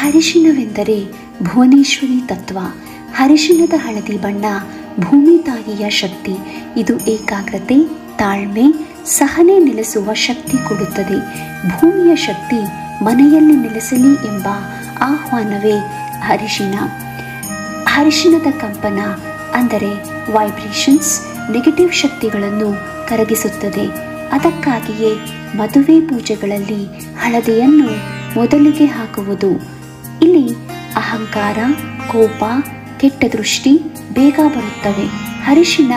ಹರಿಶಿನವೆಂದರೆ ಭುವನೇಶ್ವರಿ ತತ್ವ. ಹರಿಶಿನದ ಹಳದಿ ಬಣ್ಣ ಭೂಮಿ ತಾಯಿಯ ಶಕ್ತಿ. ಇದು ಏಕಾಗ್ರತೆ, ತಾಳ್ಮೆ, ಸಹನೆ ನೆಲೆಸುವ ಶಕ್ತಿ ಕೊಡುತ್ತದೆ. ಭೂಮಿಯ ಶಕ್ತಿ ಮನೆಯಲ್ಲಿ ನೆಲೆಸಲಿ ಎಂಬ ಆಹ್ವಾನವೇ ಹರಿಶಿನ. ಹರಿಶಿನದ ಕಂಪನ ಅಂದರೆ ವೈಬ್ರೇಷನ್ಸ್ ನೆಗೆಟಿವ್ ಶಕ್ತಿಗಳನ್ನು ಕರಗಿಸುತ್ತದೆ. ಅದಕ್ಕಾಗಿಯೇ ಮದುವೆ ಪೂಜೆಗಳಲ್ಲಿ ಹಳದಿಯನ್ನು ಮೊದಲಿಗೆ ಹಾಕುವುದು. ಇಲ್ಲಿ ಅಹಂಕಾರ, ಕೋಪ ಕೆಟ್ಟ ದೃಷ್ಟಿ ಬೇಗ ಬರುತ್ತವೆ. ಹರಿಶಿನ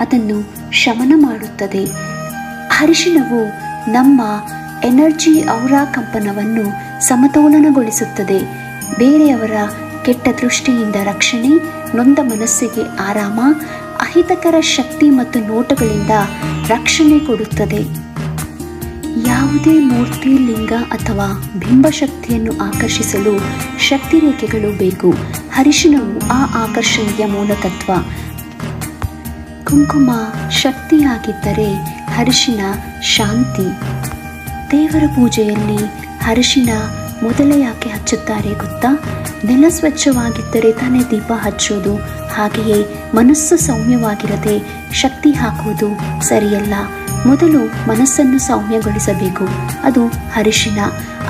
ಅದನ್ನು ಶಮನ ಮಾಡುತ್ತದೆ. ಹರಿಶಿನವು ನಮ್ಮ ಎನರ್ಜಿ ಔರಾ ಕಂಪನವನ್ನು ಸಮತೋಲನಗೊಳಿಸುತ್ತದೆ. ಬೇರೆಯವರ ಕೆಟ್ಟ ದೃಷ್ಟಿಯಿಂದ ರಕ್ಷಣೆ, ನೊಂದ ಮನಸ್ಸಿಗೆ ಆರಾಮ, ಅಹಿತಕರ ಶಕ್ತಿ ಮತ್ತು ನೋಟಗಳಿಂದ ರಕ್ಷಣೆ ಕೊಡುತ್ತದೆ. ಯಾವುದೇ ಮೂರ್ತಿ, ಲಿಂಗ ಅಥವಾ ಬಿಂಬಶಕ್ತಿಯನ್ನು ಆಕರ್ಷಿಸಲು ಶಕ್ತಿ ರೇಖೆಗಳು ಬೇಕು. ಹರಿಶಿನವು ಆ ಆಕರ್ಷಣೆಯ ಮೂಲತತ್ವ. ಕುಂಕುಮ ಶಕ್ತಿಯಾಗಿದ್ದರೆ ಹರಿಶಿನ ಶಾಂತಿ. ದೇವರ ಪೂಜೆಯಲ್ಲಿ ಹರಿಶಿನ ಮೊದಲೇ ಯಾಕೆ ಹಚ್ಚುತ್ತಾರೆ ಗೊತ್ತಾ? ನೆಲ ಸ್ವಚ್ಛವಾಗಿದ್ದರೆ ತಾನೇ ದೀಪ ಹಚ್ಚೋದು, ಹಾಗೆಯೇ ಮನಸ್ಸು ಸೌಮ್ಯವಾಗಿರದೆ ಶಕ್ತಿ ಹಾಕುವುದು ಸರಿಯಲ್ಲ. ಮೊದಲು ಮನಸ್ಸನ್ನು ಸೌಮ್ಯಗೊಳಿಸಬೇಕು. ಅದು ಹರಿಶಿನ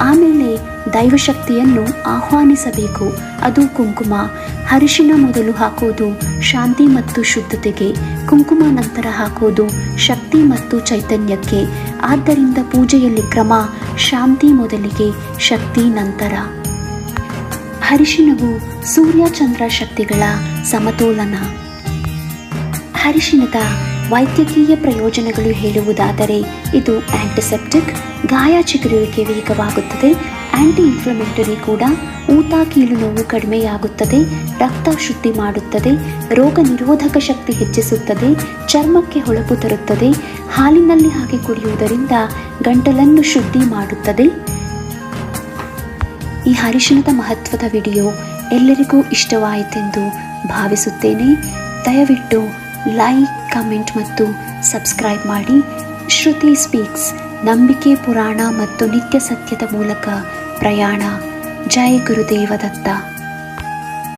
ಆಮೇಲೆ ದೈವಶಕ್ತಿಯನ್ನು ಆಹ್ವಾನಿಸಬೇಕು. ಅದು ಕುಂಕುಮ. ಹರಿಶಿನ ಮೊದಲು ಹಾಕೋದು ಶಾಂತಿ ಮತ್ತು ಶುದ್ಧತೆಗೆ. ಕುಂಕುಮ ನಂತರ ಹಾಕೋದು ಶಕ್ತಿ ಮತ್ತು ಚೈತನ್ಯಕ್ಕೆ. ಆದ್ದರಿಂದ ಪೂಜೆಯಲ್ಲಿ ಕ್ರಮ, ಶಾಂತಿ ಮೊದಲಿಗೆ, ಶಕ್ತಿ ನಂತರ. ಹರಿಶಿನವು ಸೂರ್ಯ ಚಂದ್ರ ಶಕ್ತಿಗಳ ಸಮತೋಲನ. ಹರಿಶಿನದ ವೈದ್ಯಕೀಯ ಪ್ರಯೋಜನಗಳು ಹೇಳುವುದಾದರೆ ಇದು ಆಂಟಿಸೆಪ್ಟಿಕ್ ಗಾಯ ಚಿಗುರುವಿಕೆ ವೇಗವಾಗುತ್ತದೆ ಆಂಟಿ ಇನ್ಫ್ಲಮೇಟರಿ ಕೂಡ ಊತ, ಕೀಲು ನೋವು ಕಡಿಮೆಯಾಗುತ್ತದೆ, ರಕ್ತ ಶುದ್ಧಿ ಮಾಡುತ್ತದೆ, ರೋಗ ನಿರೋಧಕ ಶಕ್ತಿ ಹೆಚ್ಚಿಸುತ್ತದೆ, ಚರ್ಮಕ್ಕೆ ಹೊಳಪು ತರುತ್ತದೆ, ಹಾಲಿನಲ್ಲಿ ಹಾಕಿ ಕುಡಿಯುವುದರಿಂದ ಗಂಟಲನ್ನು ಶುದ್ಧಿ ಮಾಡುತ್ತದೆ. ಈ ಹರಿಶಿನದ ಮಹತ್ವದ ವಿಡಿಯೋ ಎಲ್ಲರಿಗೂ ಇಷ್ಟವಾಯಿತೆಂದು ಭಾವಿಸುತ್ತೇನೆ. ದಯವಿಟ್ಟು ಲೈಕ್ ಕಮೆಂಟ್ ಮತ್ತು ಸಬ್ಸ್ಕ್ರೈಬ್ ಮಾಡಿ. ಶ್ರುತಿ ಸ್ಪೀಕ್ಸ್ ನಂಬಿಕೆ ಪುರಾಣ ಮತ್ತು ನಿತ್ಯ ಸತ್ಯದ ಮೂಲಕ ಪ್ರಯಾಣ. ಜಯ ಗುರುದೇವ ದತ್ತ